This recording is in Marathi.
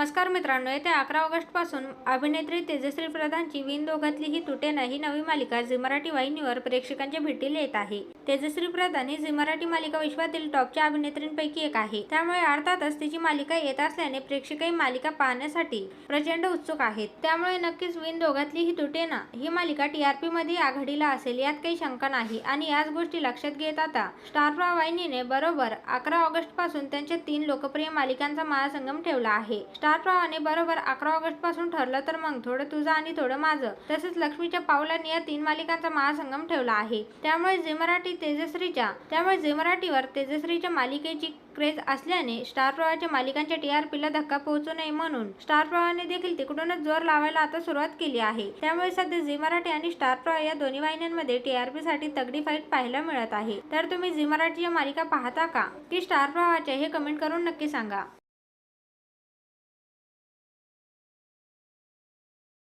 नमस्कार मित्रांनो येत्या अकरा ऑगस्टपासून अभिनेत्री तेजश्री प्रधानची विन दोघातली ही तुटेना ही नवी मालिका झी मराठी वाहिनीवर प्रेक्षकांच्या भेटीला येत आहे. तेजश्री प्रधान ही झी मराठी मालिका विश्वातील टॉपच्या अभिनेत्रींपैकी एक आहे. त्यामुळे अर्थातच तिची मालिका येत असल्याने प्रेक्षकही मालिका पाहण्यासाठी प्रचंड उत्सुक आहेत. त्यामुळे नक्कीच विन दोघातली ही तुटेना ही मालिका टीआरपी मध्ये आघाडीला असेल यात काही शंका नाही. आणि याच गोष्टी लक्षात घेत आता स्टार वाहिनीने बरोबर अकरा ऑगस्टपासून त्यांच्या तीन लोकप्रिय मालिकांचा महासंगम ठेवला आहे. स्टार प्रवाहाने बरोबर अकरा ऑगस्टपासून ठरलं तर मग थोडं तुझं आणि थोडं माझं. तसंच लक्ष्मीच्या पावलांनी या तीन मालिकांचा महासंगम ठेवला आहे. त्यामुळे जे मराठी तेजश्रीच्या त्यामुळे जे मराठीवर तेजश्रीच्या मालिकेची क्रेज असल्याने स्टार प्रवाहाच्या मालिकांच्या टी आर पीला धक्का पोहोचू नये म्हणून स्टार प्रवाहाने देखील तिकडूनच जोर लावायला आता सुरुवात केली आहे. त्यामुळे सध्या झी मराठी आणि स्टार प्रवाह या दोन्ही वाहिन्यांमध्ये टी आरसाठी तगडी फाईट पाहायला मिळत आहे. तर तुम्ही झी मराठीच्या मालिका पाहता का? की स्टार प्रवाहाच्या हे कमेंट करून नक्की सांगा.